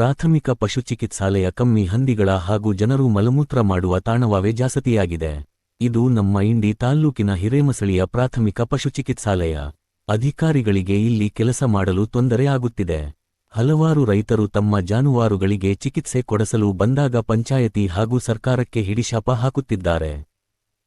ಪ್ರಾಥಮಿಕ ಪಶುಚಿಕಿತ್ಸಾಲಯ ಕಮ್ಮಿ ಹಂದಿಗಳ ಹಾಗೂ ಜನರು ಮಲಮೂತ್ರ ಮಾಡುವ ತಾಣವಾವೇ ಜಾಸತಿಯಾಗಿದೆ. ಇದು ನಮ್ಮ ಇಂಡಿ ತಾಲ್ಲೂಕಿನ ಹಿರೇಮಸಳಿಯ ಪ್ರಾಥಮಿಕ ಪಶುಚಿಕಿತ್ಸಾಲಯ ಅಧಿಕಾರಿಗಳಿಗೆ ಇಲ್ಲಿ ಕೆಲಸ ಮಾಡಲು ತೊಂದರೆ ಆಗುತ್ತಿದೆ. ಹಲವಾರು ರೈತರು ತಮ್ಮ ಜಾನುವಾರುಗಳಿಗೆ ಚಿಕಿತ್ಸೆ ಕೊಡಿಸಲು ಬಂದಾಗ ಪಂಚಾಯತಿ ಹಾಗೂ ಸರ್ಕಾರಕ್ಕೆ ಹಿಡಿಶಾಪ ಹಾಕುತ್ತಿದ್ದಾರೆ.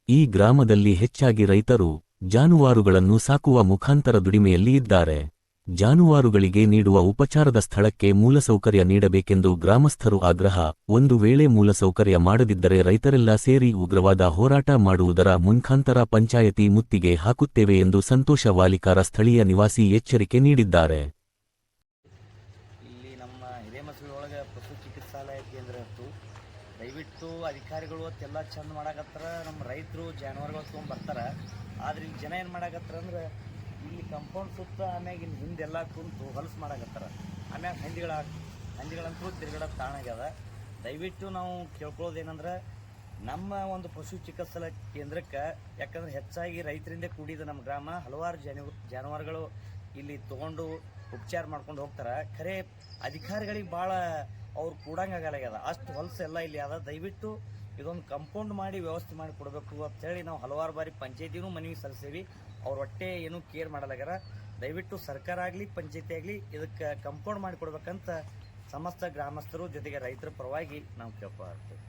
ಈ ಗ್ರಾಮದಲ್ಲಿ ಹೆಚ್ಚಾಗಿ ರೈತರು ಜಾನುವಾರುಗಳನ್ನು ಸಾಕುವ ಮುಖಾಂತರ ದುಡಿಮೆಯಲ್ಲಿ ಇದ್ದಾರೆ. ಜಾನುವಾರುಗಳಿಗೆ ನೀಡುವ ಉಪಚಾರದ ಸ್ಥಳಕ್ಕೆ ಮೂಲಸೌಕರ್ಯ ನೀಡಬೇಕೆಂದು ಗ್ರಾಮಸ್ಥರು ಆಗ್ರಹ. ಒಂದು ವೇಳೆ ಮೂಲಸೌಕರ್ಯ ಮಾಡದಿದ್ದರೆ ರೈತರೆಲ್ಲ ಸೇರಿ ಉಗ್ರವಾದ ಹೋರಾಟ ಮಾಡುವುದರ ಮುನ್ಖಾಂತರ ಪಂಚಾಯತಿ ಮುತ್ತಿಗೆ ಹಾಕುತ್ತೇವೆ ಎಂದು ಸಂತೋಷ ವಾಲಿಕಾರ ಸ್ಥಳೀಯ ನಿವಾಸಿ ಎಚ್ಚರಿಕೆ ನೀಡಿದ್ದಾರೆ. ಇಲ್ಲಿ ನಮ್ಮ ಹಿರೇಮಸೂರಿ ಒಳಗೆ ಪಶು ಚಿಕಿತ್ಸಾಲಯ ಕೇಂದ್ರ ಇತ್ತು. ದಯವಿಟ್ಟು ಅಧಿಕಾರಿಗಳು ಅತ್ತೆಲ್ಲ ಚಂದ ಮಾಡಾಕತ್ತಾರ. ನಮ್ಮ ರೈತರು ಜಾನುವಾರುಗಳು ತೊಗೊಂಡು ಬರ್ತಾರ. ಆದ್ರೆ ಜನ ಏನು ಮಾಡಾಕತ್ತಾರ ಅಂದ್ರೆ ಇಲ್ಲಿ ಕಂಪೌಂಡ್ ಸುತ್ತ ಆಮ್ಯಾಗ ಇಲ್ಲಿ ಹಿಂದೆಲ್ಲ ಕುಂತು ಹೊಲಸು ಮಾಡಾಕತ್ತಾರ. ಆಮ್ಯಾಗ ಹಂದಿಗಳ ಹಂದಿಗಳಂತೂ ತಿರುಗಡ ತಾಣಾಗ್ಯದ ದಯವಿಟ್ಟು ನಾವು ಕೇಳ್ಕೊಳ್ಳೋದೇನಂದ್ರೆ ನಮ್ಮ ಒಂದು ಪಶು ಚಿಕಿತ್ಸಾ ಕೇಂದ್ರಕ್ಕೆ, ಯಾಕಂದ್ರೆ ಹೆಚ್ಚಾಗಿ ರೈತರಿಂದ ಕೂಡಿದ ನಮ್ಮ ಗ್ರಾಮ ಹಲವಾರು ಜನ ಜಾನುವಾರುಗಳು ಇಲ್ಲಿ ತೊಗೊಂಡು ಉಪಚಾರ ಮಾಡ್ಕೊಂಡು ಹೋಗ್ತಾರೆ. ಖರೆ ಅಧಿಕಾರಿಗಳಿಗೆ ಭಾಳ ಅವ್ರು ಕೂಡಂಗಾಗಲಾಗ್ಯದ ಅಷ್ಟು ಹೊಲಸು ಎಲ್ಲ ಇಲ್ಲಿ ಅದ. ದಯವಿಟ್ಟು ಇದೊಂದು ಕಂಪೌಂಡ್ ಮಾಡಿ ವ್ಯವಸ್ಥೆ ಮಾಡಿ ಕೊಡಬೇಕು ಅಂತೇಳಿ ನಾವು ಹಲವಾರು ಬಾರಿ ಪಂಚಾಯತಿನೂ ಮನವಿ ಸಲ್ಲಿಸೇವಿ ಅವ್ರ ಹೊಟ್ಟೆ ಏನೂ ಕೇರ್ ಮಾಡಲಾಗ್ಯಾರ. ದಯವಿಟ್ಟು ಸರ್ಕಾರ ಆಗಲಿ, ಪಂಚಾಯತಿ ಆಗಲಿ ಇದಕ್ಕೆ ಕಂಪೌಂಡ್ ಮಾಡಿ ಕೊಡ್ಬೇಕಂತ ಸಮಸ್ತ ಗ್ರಾಮಸ್ಥರು ಜೊತೆಗೆ ರೈತರ ಪರವಾಗಿ ನಾವು ಕೇಳ್ಕೊಳ್ತೀವಿ.